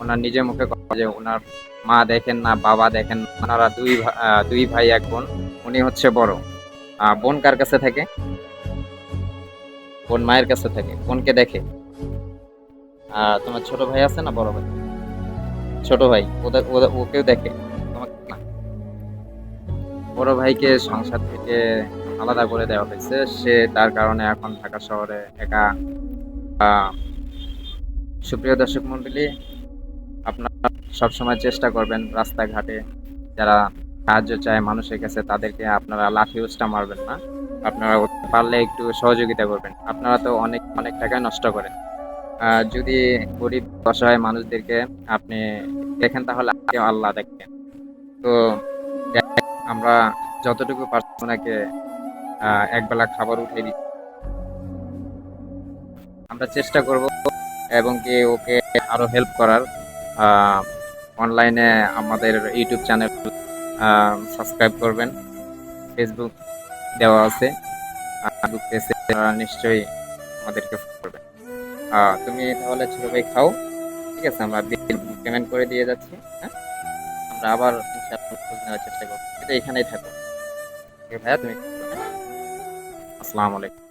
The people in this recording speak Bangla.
ওনার নিজের মুখে কথা যে ওনার মা দেখেন না, বাবা দেখেন। ওনারা দুই দুই ভাই, এক বোন, উনি হচ্ছে বড়। বোন কার কাছে থাকে? বোন মায়ের কাছে থাকে, বোনকে দেখে। তোমার ছোট ভাই আছে না বড় ভাই? ছোট ভাই ওকেও দেখে। বড় ভাইকে সংসার থেকে আলাদা করে দেওয়া হয়েছে। সে তার কারণে এখন ঢাকা শহরে একা। সুপ্রিয় দর্শক মন্ডলী সবসময় চেষ্টা করবেন রাস্তাঘাটে যারা সাহায্য চায় মানুষের কাছে, তাদেরকে আপনারা লাঠি উস্টা মারবেন না। আপনারা পারলে একটু সহযোগিতা করবেন। আপনারা তো অনেক অনেক টাকায় নষ্ট করেন। যদি গরিব অসহায় মানুষদেরকে আপনি দেখেন, তাহলে আল্লাহ দেখেন। তো আমরা যতটুকু পারছি ওনাকে একবেলা খাবার উঠে দিই আমরা চেষ্টা করব এবং কি ওকে আরও হেল্প করার। অনলাইনে আমাদের ইউটিউব চ্যানেল সাবস্ক্রাইব করবেন। ফেসবুক দেওয়া আছে। নিশ্চয়ই আমাদেরকে করবেন। তুমি তাহলে ছোট ভাই খাও। ঠিক আছে, আমরা পেমেন্ট করে দিয়ে যাচ্ছি হ্যাঁ? আমরা আবার নেওয়ার চেষ্টা করব। এটা এখানেই থাকো। ভাইয়া, তুমি আসসালামু আলাইকুম।